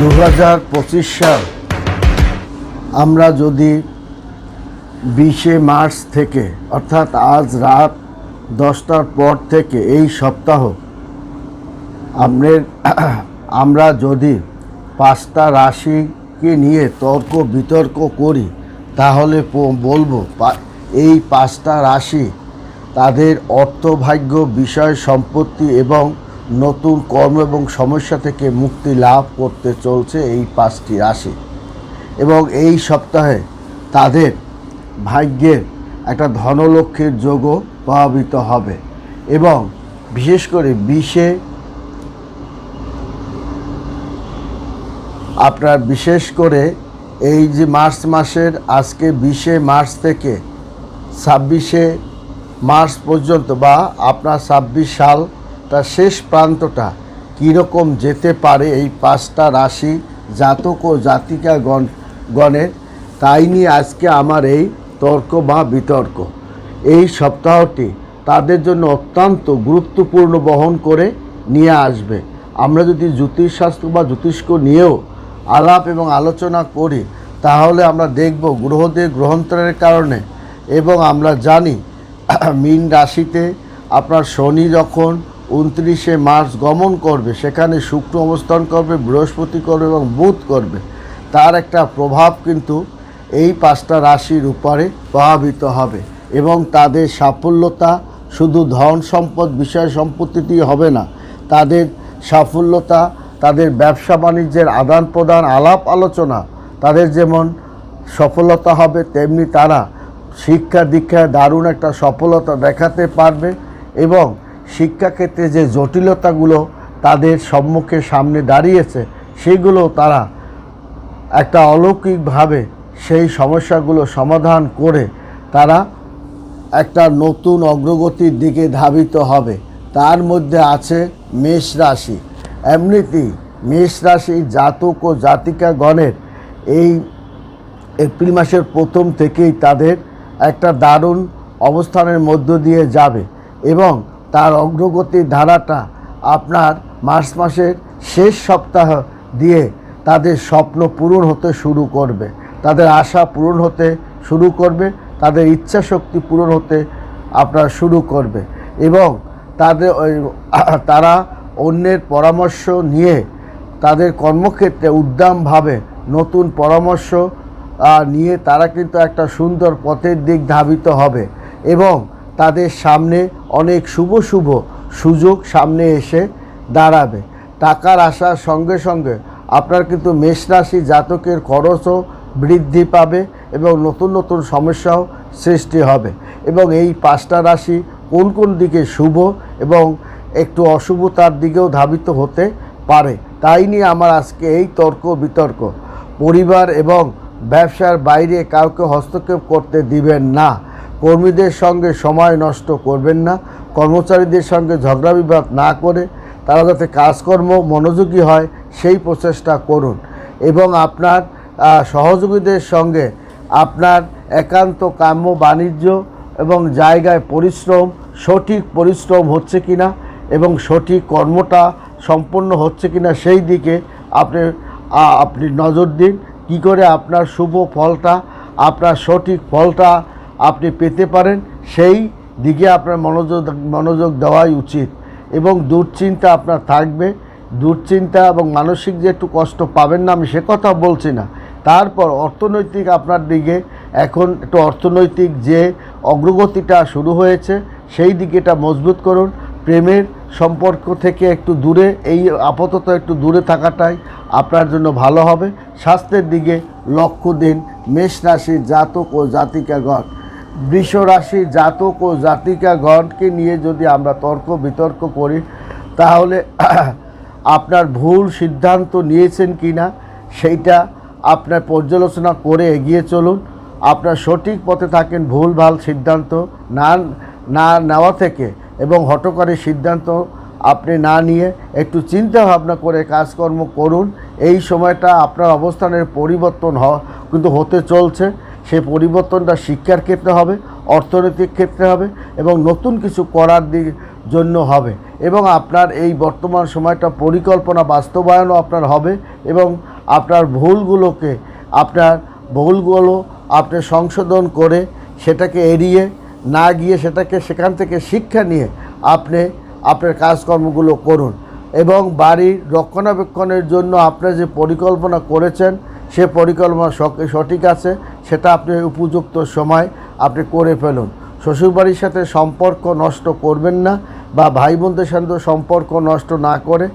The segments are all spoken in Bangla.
দু হাজার পঁচিশ সাল আমরা যদি বিশে মার্চ থেকে, অর্থাৎ আজ রাত দশটার পর থেকে এই সপ্তাহ আপনার আমরা যদি পাঁচটা রাশিকে নিয়ে তর্ক বিতর্ক করি, তাহলে বলব এই পাঁচটা রাশি তাদের অর্থভাগ্য বিষয় সম্পত্তি এবং নতুন কর্ম এবং সমস্যা থেকে মুক্তি লাভ করতে চলছে এই পাঁচটি রাশি। এবং এই সপ্তাহে তাদের ভাগ্যের একটা ধনলক্ষ্মীর যোগও প্রভাবিত হবে। এবং বিশেষ করে বিশে আপনার বিশেষ করে এই যে মার্চ মাসের আজকে বিশে মার্চ থেকে ছাব্বিশে মার্চ পর্যন্ত বা আপনার ছাব্বিশ সালটা শেষ প্রান্তটা কীরকম যেতে পারে এই পাঁচটা রাশি জাতক ও জাতিকা গণ, গণের? তাই নিয়ে আজকে আমার এই তর্ক বা বিতর্ক। এই সপ্তাহটি তাদের জন্য অত্যন্ত গুরুত্বপূর্ণ বহন করে নিয়ে আসবে। আমরা যদি জ্যোতিষশাস্ত্র বা জ্যোতিষ্ক নিয়েও আলাপ এবং আলোচনা করি, তাহলে আমরা দেখব গ্রহদের গ্রহান্তরের কারণে এবং আমরা জানি মীন রাশিতে আপনার শনি যখন উনত্রিশে মার্চ গমন করবে, সেখানে শুক্র অবস্থান করবে, বৃহস্পতি করবে এবং বুধ করবে। তার একটা প্রভাব কিন্তু এই পাঁচটা রাশির উপরে প্রভাবিত হবে এবং তাদের সাফল্যতা শুধু ধন সম্পদ, বিষয় সম্পত্তিতেই হবে না, তাদের সাফল্যতা, তাদের ব্যবসা বাণিজ্যের আদান প্রদান, আলাপ আলোচনা, তাদের যেমন সফলতা হবে, তেমনি তারা শিক্ষা দীক্ষায় দারুণ একটা সফলতা দেখাতে পারবে এবং শিক্ষাক্ষেত্রে যে জটিলতাগুলো তাদের সম্মুখে সামনে দাঁড়িয়েছে, সেগুলো তারা একটা অলৌকিকভাবে সেই সমস্যাগুলো সমাধান করে তারা একটা নতুন অগ্রগতির দিকে ধাবিত হবে। তার মধ্যে আছে মেষ রাশি। এমনিতেই মেষ রাশির জাতক ও জাতিকাগণের এই এপ্রিল মাসের প্রথম থেকেই তাদের একটা দারুণ অবস্থানের মধ্য দিয়ে যাবে এবং তার অগ্রগতির ধারাটা আপনার মার্চ মাসের শেষ সপ্তাহ দিয়ে তাদের স্বপ্ন পূরণ হতে শুরু করবে। তাদের আশা পূরণ হতে শুরু করবে, তাদের ইচ্ছা শক্তি পূরণ হতে আপনার শুরু করবে এবং তাদের তারা অন্যের পরামর্শ নিয়ে তাদের কর্মক্ষেত্রে উদ্দামভাবে নতুন পরামর্শ নিয়ে তারা কিন্তু একটা সুন্দর পথের দিক ধাবিত হবে এবং তাদের সামনে অনেক শুভ শুভ সুযোগ সামনে এসে দাঁড়াবে। টাকার আসার সঙ্গে সঙ্গে আপনার কিন্তু মেষ রাশি জাতকের খরচও বৃদ্ধি পাবে এবং নতুন নতুন সমস্যাও সৃষ্টি হবে। এবং এই পাঁচটা রাশি কোন কোন দিকে শুভ এবং একটু অশুভতার দিকেও ধাবিত হতে পারে, তাই নিয়ে আমার আজকে এই তর্ক বিতর্ক। পরিবার এবং ব্যবসার বাইরে কাউকে হস্তক্ষেপ করতে দিবেন না। কর্মীদের সঙ্গে সময় নষ্ট করবেন না, কর্মচারীদের সঙ্গে ঝগড়া বিবাদ না করে তারা যাতে কাজকর্ম মনোযোগী হয় সেই প্রচেষ্টা করুন এবং আপনার সহযোগীদের সঙ্গে আপনার একান্ত কাম্য বাণিজ্য এবং জায়গায় পরিশ্রম, সঠিক পরিশ্রম হচ্ছে কিনা এবং সঠিক কর্মটা সম্পন্ন হচ্ছে কিনা সেই দিকে আপনি আপনি নজর দিন। কি করে আপনার শুভ ফলটা, আপনার সঠিক ফলটা আপনি পেতে পারেন, সেই দিকে আপনার মনোযোগ মনোযোগ দেওয়াই উচিত এবং দুশ্চিন্তা আপনার থাকবে। দুশ্চিন্তা এবং মানসিক যে একটু কষ্ট পাবেন না, আমি সে কথা বলছি না। তারপর অর্থনৈতিক আপনার দিকে, এখন একটু অর্থনৈতিক যে অগ্রগতিটা শুরু হয়েছে, সেই দিকেটা মজবুত করুন। প্রেমের সম্পর্ক থেকে একটু দূরে, এই আপাতত একটু দূরে থাকাটাই আপনার জন্য ভালো হবে। স্বাস্থ্যের দিকে লক্ষ্য দিন। মেষ রাশির জাতক ও জাতিকাগণ বৃষ রাশির জাতক ও জাতিকাগণকে নিয়ে যদি আমরা তর্ক বিতর্ক করি, তাহলে আপনার ভুল সিদ্ধান্ত নিয়েছেন কি না সেইটা আপনার পর্যালোচনা করে এগিয়ে চলুন। আপনার সঠিক পথে থাকেন ভুল ভালো সিদ্ধান্ত না না নেওয়া থেকে এবং হটকারী সিদ্ধান্ত আপনি না নিয়ে একটু চিন্তা ভাবনা করে কাজকর্ম করুন। এই সময়টা আপনার অবস্থানের পরিবর্তন হ, কিন্তু হতে চলছে। সেই পরিবর্তনটা শিক্ষার ক্ষেত্রে হবে, অর্থনৈতিক ক্ষেত্রে হবে এবং নতুন কিছু করার দিক জন্য হবে। এবং আপনার এই বর্তমান সময়টা পরিকল্পনা বাস্তবায়নও আপনার হবে এবং আপনার ভুলগুলোকে আপনার ভুলগুলো আপনি সংশোধন করে সেটাকে এড়িয়ে না গিয়ে সেটাকে সেখান থেকে শিক্ষা নিয়ে আপনি আপনার কাজকর্মগুলো করুন। এবং বাড়ির রক্ষণাবেক্ষণের জন্য আপনার যে পরিকল্পনা করেছেন সে পরিকল্পনা সঠিক আছে, সেটা আপনি উপযুক্ত সময় আপনি করে ফেলুন। শ্বশুরবাড়ির সাথে সম্পর্ক নষ্ট করবেন না বা ভাই বোনদের সাথে সম্পর্ক নষ্ট না করে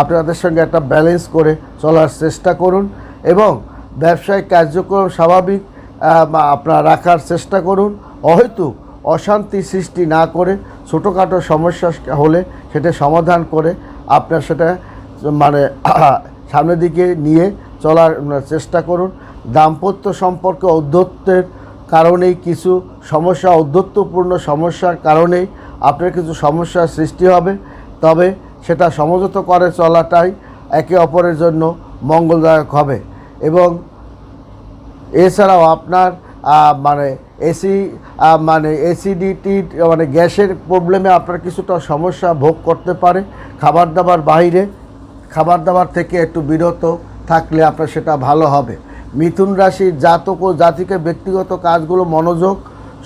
আপনাদের সঙ্গে একটা ব্যালেন্স করে চলার চেষ্টা করুন এবং ব্যবসায়িক কার্যক্রম স্বাভাবিক আপনার রাখার চেষ্টা করুন। হয়তো অশান্তি সৃষ্টি না করে ছোটোখাটো সমস্যা হলে সেটা সমাধান করে আপনার সেটা মানে সামনের দিকে নিয়ে চলার চেষ্টা করুন। দাম্পত্য সম্পর্কে ঔদ্ধত্যের কারণেই কিছু সমস্যা, ঔদ্ধত্যপূর্ণ সমস্যার কারণেই আপনার কিছু সমস্যার সৃষ্টি হবে। তবে সেটা সমঝোত করে চলাটাই একে অপরের জন্য মঙ্গলদায়ক হবে। এবং এছাড়াও আপনার মানে এসি মানে এসিডিটি মানে গ্যাসের প্রবলেমে আপনার কিছুটা সমস্যা ভোগ করতে পারে। খাবার দাবার বাইরে, খাবার দাবার থেকে একটু বিরত থাকলে আপনার সেটা ভালো হবে। মিথুন রাশির জাতক ও জাতিকে ব্যক্তিগত কাজগুলো মনোযোগ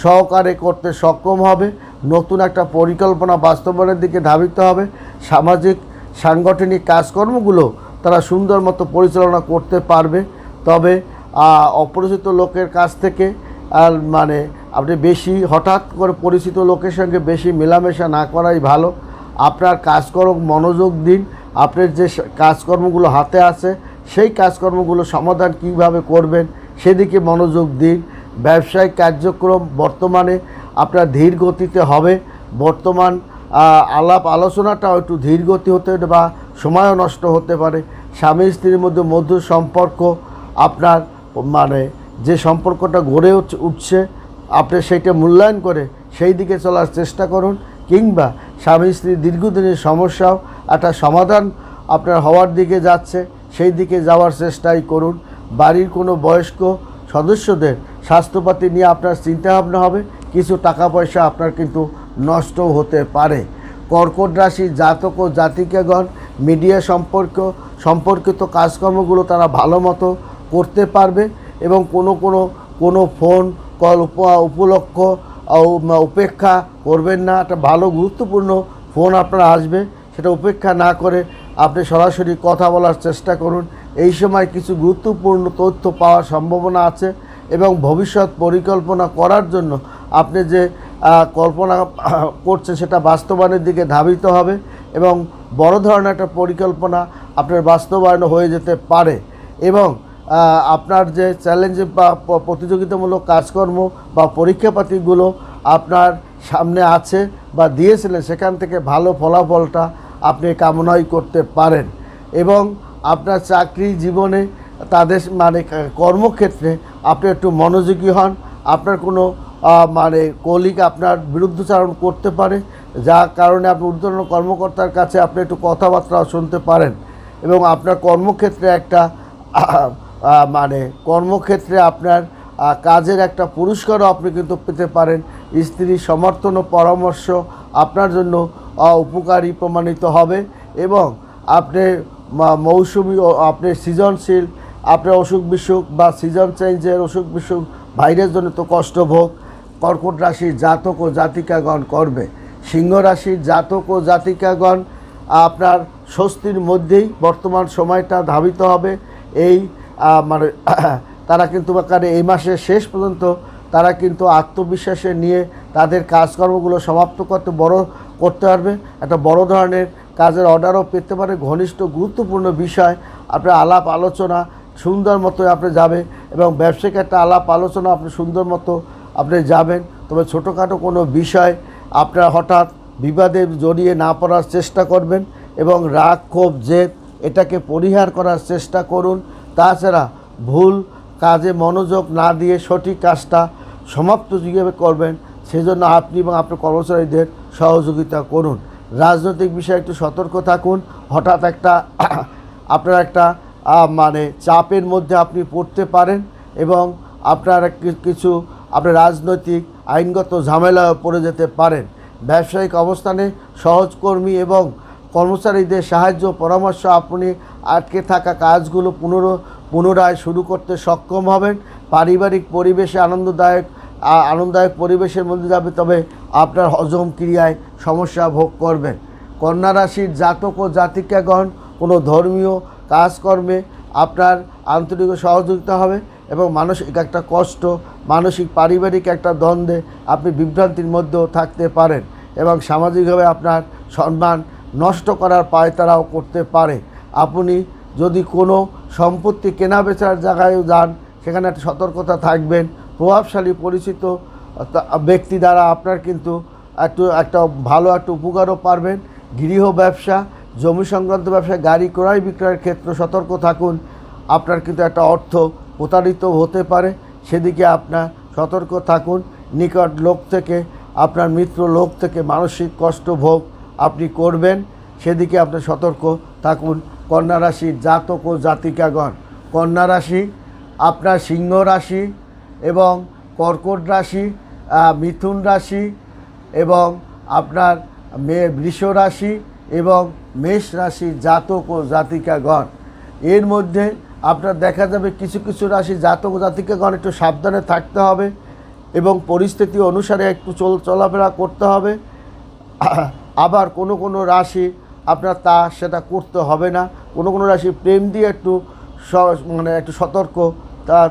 সহকারে করতে সক্ষম হবে। নতুন একটা পরিকল্পনা বাস্তবায়নের দিকে ধাবিত হবে। সামাজিক, সাংগঠনিক কাজকর্মগুলো তারা সুন্দর মতো পরিচালনা করতে পারবে। তবে অপরিচিত লোকের কাছ থেকে, আর মানে আপনি বেশি, হঠাৎ করে পরিচিত লোকের সঙ্গে বেশি মেলামেশা না করাই ভালো। আপনার কাজকর্ম মনোযোগ দিন। আপনার যে কাজকর্মগুলো হাতে আছে সেই কাজকর্মগুলো সমাধান কীভাবে করবেন সেদিকে মনোযোগ দিন। ব্যবসায়িক কার্যক্রম বর্তমানে আপনার ধীর গতিতে হবে। বর্তমান আলাপ আলোচনাটাও একটু ধীর গতি হতে বা সময়ও নষ্ট হতে পারে। স্বামী স্ত্রীর মধ্যে মধুর সম্পর্ক, আপনার মানে যে সম্পর্কটা গড়ে উঠ- উঠছে, আপনি সেইটা মূল্যায়ন করে সেই দিকে চলার চেষ্টা করুন কিংবা স্বামী স্ত্রীর দীর্ঘদিনের সমস্যাও একটা সমাধান আপনার হওয়ার দিকে যাচ্ছে। সেই দিকে যাওয়ার চেষ্টাই করুন। বাড়ির কোনো বয়স্ক সদস্যদের স্বাস্থ্যপাতি নিয়ে আপনার চিন্তাভাবনা হবে। কিছু টাকা পয়সা আপনার কিন্তু নষ্ট হতে পারে। কর্কট রাশি জাতক ও জাতিকাগণ, মিডিয়া সম্পর্ক, সম্পর্কিত কাজকর্মগুলো তারা ভালো মতো করতে পারবে এবং কোনো কোনো কোনো ফোন, কল উপ- উপলক্ষ উপেক্ষা করবেন না। একটা ভালো, গুরুত্বপূর্ণ ফোন আপনার আসবে। সেটা উপেক্ষা না করে আপনি সরাসরি কথা বলার চেষ্টা করুন। এই সময় কিছু গুরুত্বপূর্ণ তথ্য পাওয়ার সম্ভাবনা আছে এবং ভবিষ্যৎ পরিকল্পনা করার জন্য আপনি যে কল্পনা করছেন সেটা বাস্তবায়নের দিকে ধাবিত হবে এবং বড় ধরনের একটা পরিকল্পনা আপনার বাস্তবায়ন হয়ে যেতে পারে এবং আপনার যে চ্যালেঞ্জ বা প্রতিযোগিতামূলক কাজকর্ম বা পরীক্ষাপাতিগুলো আপনার সামনে আছে বা দিয়েছিলেন সেখান থেকে ভালো ফলাফলটা আপনি কামনাই করতে পারেন। এবং আপনার চাকরি জীবনে তাদের মানে কর্মক্ষেত্রে আপনি একটু মনোযোগী হন। আপনার কোনো মানে কলিগ আপনার বিরুদ্ধচারণ করতে পারে যার কারণে আপনি ঊর্ধ্বতন কর্মকর্তার কাছে আপনি একটু কথাবার্তাও শুনতে পারেন। এবং আপনার কর্মক্ষেত্রে একটা মানে কর্মক্ষেত্রে আপনার কাজের একটা পুরস্কারও আপনি কিন্তু পেতে পারেন। স্ত্রীর সমর্থন ও পরামর্শ আপনার জন্য উপকারী প্রমাণিত হবে এবং আপনি মৌসুমি আপনি সৃজনশীল আপনার অসুখ বিসুখ বা সিজন চেঞ্জের অসুখ বিসুখ ভাইরাস জনিত কষ্ট ভোগ, কর্কট রাশির জাতক ও জাতিকাগণ করবে। সিংহ রাশির জাতক ও জাতিকাগণ আপনার স্বস্তির মধ্যেই বর্তমান সময়টা ধাবিত হবে। এই মানে তারা কিন্তু এই মাসের শেষ পর্যন্ত তারা কিন্তু আত্মবিশ্বাসে নিয়ে তাদের কাজকর্মগুলো সমাপ্ত করতে বড় করতে পারবে। একটা বড় ধরনের কাজের অর্ডারও পেতে পারে। ঘনিষ্ঠ, গুরুত্বপূর্ণ বিষয় আপনার আলাপ আলোচনা সুন্দর মতো আপনি যাবে এবং ব্যবসায়িক একটা আলাপ আলোচনা আপনি সুন্দর মতো আপনি যাবেন। তবে ছোটোখাটো কোনো বিষয় আপনার হঠাৎ বিবাদে জড়িয়ে না পড়ার চেষ্টা করবেন এবং রাগ, ক্ষোভ, জেদ এটাকে পরিহার করার চেষ্টা করুন। তাছাড়া ভুল কাজে মনোযোগ না দিয়ে সঠিক কাজটা সমাপ্ত যেভাবে করবেন, সেজন্য আপনি এবং আপনার কর্মচারীদের সহযোগিতা করুন। রাজনৈতিক বিষয়ে একটু সতর্ক থাকুন। হঠাৎ একটা আপনার একটা মানে চাপের মধ্যে আপনি পড়তে পারেন এবং আপনার কিছু আপনার রাজনৈতিক আইনগত ঝামেলা পড়ে যেতে পারেন। ব্যবসায়িক অবস্থানে সহজকর্মী এবং কর্মচারীদের সাহায্য পরামর্শ আপনি আটকে থাকা কাজগুলো পুনর পুনরায় শুরু করতে সক্ষম হবেন। পারিবারিক পরিবেশে আনন্দদায়ক আনন্দদায়ক পরিবেশের মধ্যে যাবে, তবে আপনার হজম ক্রিয়ায় সমস্যা ভোগ করবেন। কন্যা রাশির জাতক ও জাতিকাগণ, কোনো ধর্মীয় কাজকর্মে আপনার আন্তরিক সহযোগিতা হবে এবং মানসিক একটা কষ্ট, মানসিক পারিবারিক একটা দ্বন্দ্বে আপনি বিভ্রান্তির মধ্যেও থাকতে পারেন এবং সামাজিকভাবে আপনার সম্মান নষ্ট করার পায়তারাও করতে পারে। আপনি যদি কোনো সম্পত্তি কেনা বেচার জায়গায় যান, সেখানে একটা সতর্কতা থাকবেন, প্রভাবশালী পরিচিত ব্যক্তি দ্বারা আপনার কিন্তু একটু, একটা ভালো একটা উপকারও পারবেন। গৃহ ব্যবসা, জমি সংক্রান্ত ব্যবসা, গাড়ি ক্রয় বিক্রয়ের ক্ষেত্রে সতর্ক থাকুন। আপনার কিন্তু একটা অর্থ প্রতারিত হতে পারে, সেদিকে আপনার সতর্ক থাকুন। নিকট লোক থেকে, আপনার মিত্র লোক থেকে মানসিক কষ্ট ভোগ আপনি করবেন, সেদিকে আপনার সতর্ক থাকুন। কন্যা রাশির জাতক ও জাতিকাগণ। কন্যা রাশি, আপনার সিংহ রাশি এবং কর্কট রাশি মিথুন রাশি এবং আপনার মে, বৃষ রাশি এবং মেষ রাশির জাতক ও জাতিকাগণ। এর মধ্যে আপনার দেখা যাবে কিছু কিছু রাশি জাতক ও জাতিকাগণ একটু সাবধানে থাকতে হবে এবং পরিস্থিতি অনুসারে একটু চল, চলাফেরা করতে হবে। আবার কোনো কোনো রাশি আপনার তা সেটা করতে হবে না। কোনো কোনো রাশি প্রেম দিয়ে একটু মানে একটু সতর্ক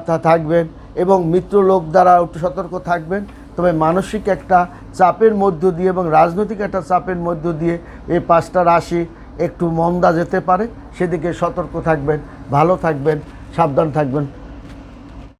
তা থাকবেন এবং মিত্র লোক দ্বারা একটু সতর্ক থাকবেন। তবে মানসিক একটা চাপের মধ্য দিয়ে এবং রাজনৈতিক একটা চাপের মধ্য দিয়ে এই পাঁচটা রাশি একটু মন্দা যেতে পারে। সেদিকে সতর্ক থাকবেন, ভালো থাকবেন, সাবধান থাকবেন।